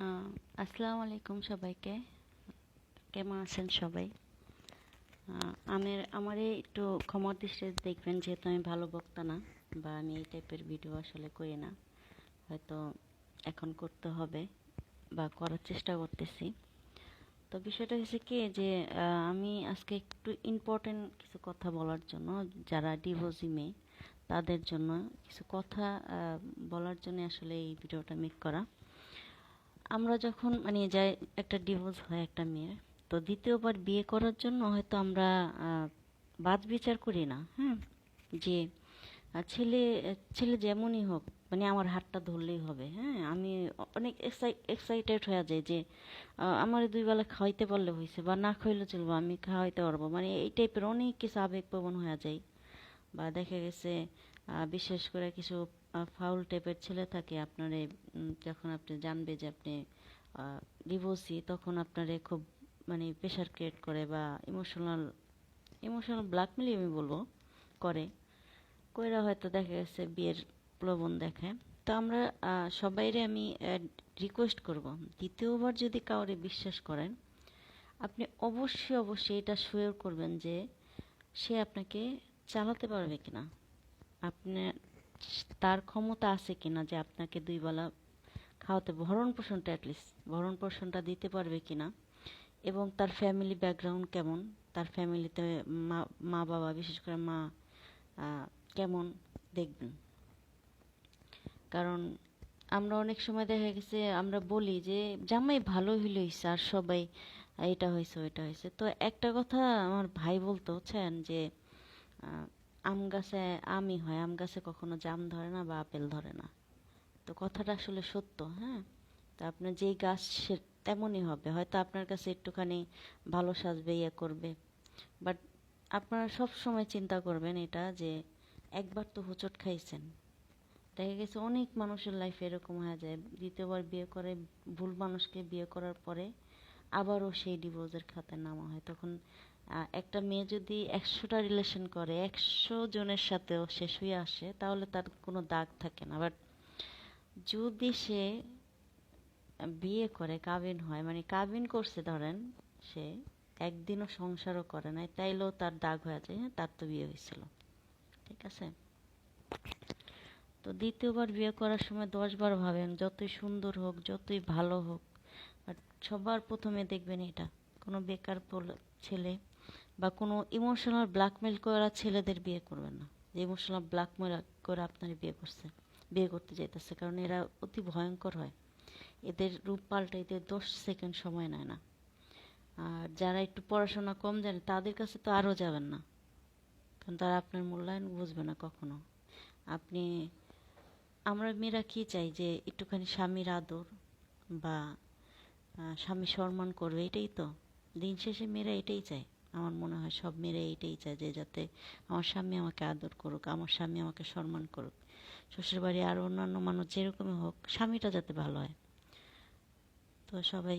আসসালামু আলাইকুম সবাইকে। কেমন আছেন সবাই? আমার আমারে একটু ক্ষমার দৃষ্টিতে দেখবেন, যেহেতু আমি ভালো বক্তা না, বা আমি এই টাইপের ভিডিও আসলে করি না। হয়তো এখন করতে হবে, বা করার চেষ্টা করতেছি। তো বিষয়টা হচ্ছে কি, যে আমি আজকে একটু ইম্পর্টেন্ট কিছু কথা বলার জন্য, যারা ডিভোর্সি মেয়ে, তাদের জন্য কিছু কথা বলার জন্য আসলে এই ভিডিওটা মেক করা। আমরা যখন মানে যাই একটা ডিভোর্স হয় একটা মেয়ের, তো দ্বিতীয়বার বিয়ে করার জন্য হয়তো আমরা বাদ বিচার করি না হ্যাঁ? যে ছেলে ছেলে যেমনই হোক মানে আমার হাতটা ধরলেই হবে হ্যাঁ? আমি অনেক এক্সাইটেড হয়ে যাই যে আমার দুই বেলা খাওয়াইতে পারলে হয়েছে বা না খাইলে চলবো, আমি খাওয়াইতে পারব মানে এই টাইপের অনেক কিছু আবেগপ্রবণ হয়ে যায় বা দেখা গেছে বিশেষ করে কিছু ফাউল টাইপের ছেলে থাকে আপনারে যখন আপনি জানবে যে আপনি ডিভোর্সি তখন আপনারে খুব মানে প্রেশার ক্রিয়েট করে বা ইমোশনাল ইমোশনাল ব্ল্যাকমেলই আমি বলব, করে। কইরা হয়তো দেখা গেছে বিয়ের প্রলোভন দেখায়। তো আমরা সবাইরে আমি রিকোয়েস্ট করব, দ্বিতীয়বার যদি কাউরে বিশ্বাস করেন, আপনি অবশ্যই অবশ্যই এটা শিওর করবেন যে সে আপনাকে চালাতে পারবে কিনা? আপনার তার ক্ষমতা আছে কিনা যে আপনাকে দুই বেলা খাওয়াতে ভরণ পোষণটা অ্যাটলিস্ট ভরণ পোষণটা দিতে পারবে কিনা? এবং তার ফ্যামিলি ব্যাকগ্রাউন্ড কেমন? তার ফ্যামিলিতে মা মা বাবা, বিশেষ করে মা কেমন দেখবেন? কারণ আমরা অনেক সময় দেখা গেছে, আমরা বলি যে জামাই ভালো হইল হইছে, আর সবাই এটা হয়েছে ওইটা হয়েছে তো একটা কথা আমার ভাই বলতো, বুঝছেন? যে আম গাছে আমই হয়। আম গাছে কখনো জাম ধরে না বা আপেল ধরে না। তো কথাটা আসলে সত্য হ্যাঁ? তো আপনার যেই গাছ সে তেমনই হবে। হয়তো আপনার কাছে একটুখানি ভালো সাজবে ইয়ে করবে। বাট আপনারা সব সময় চিন্তা করবেন এটা যে একবার তো হোঁচট খাইছেন। দেখা গেছে অনেক মানুষের লাইফে এরকম হয়ে যায়। দ্বিতীয়বার বিয়ে করে, ভুল মানুষকে বিয়ে করার পরে আবারও সেই ডিভোর্সের খাতায় নামা হয়। তখন একটা মেয়ে যদি একশোটা রিলেশন করে, একশো জনের সাথেও সে শুয়ে আসে, তাহলে তার কোনো দাগ থাকে না। বাট যদি সে বিয়ে করে, কাবিন হয় মানে কাবিন করছে ধরেন, সে একদিনও সংসারও করে নাই, তাইলেও তার দাগ হয়ে যায় হ্যাঁ তার তো বিয়ে হয়েছিল। ঠিক আছে? তো দ্বিতীয়বার বিয়ে করার সময় দশ বার ভাবেন, যতই সুন্দর হোক, যতই ভালো হোক বাট সবার প্রথমে দেখবেন এটা। কোনো বেকার ছেলে বা কোনো ইমোশনাল ব্ল্যাকমেল করা ছেলেদের বিয়ে করবেন না। যে ইমোশনাল ব্ল্যাকমেল করে আপনার বিয়ে করছে, বিয়ে করতে যাইতেছে, কারণ এরা অতি ভয়ঙ্কর হয়। এদের রূপ পাল্টাইতে দশ সেকেন্ড সময় নেয় না। আর যারা একটু পড়াশোনা কম জানে, তাদের কাছে তো আরও যাবেন না। কারণ তারা আপনার মূল্যায়ন বুঝবে না কখনো। আপনি, আমরা মেয়েরা কি চাই যে একটুখানি স্বামীর আদর বা স্বামী সম্মান করবে, এটাই তো। দিন শেষে মেয়েরা এটাই চায়। আমার মনে হয় সব মেয়েরা এটাই চায় যে যাতে আমার স্বামী আমাকে আদর করুক, আমার স্বামী আমাকে সম্মান করুক। শ্বশুরবাড়ি আর অন্যান্য মানুষ যেরকমই হোক, স্বামীটা যাতে ভালো হয়। তো সবাই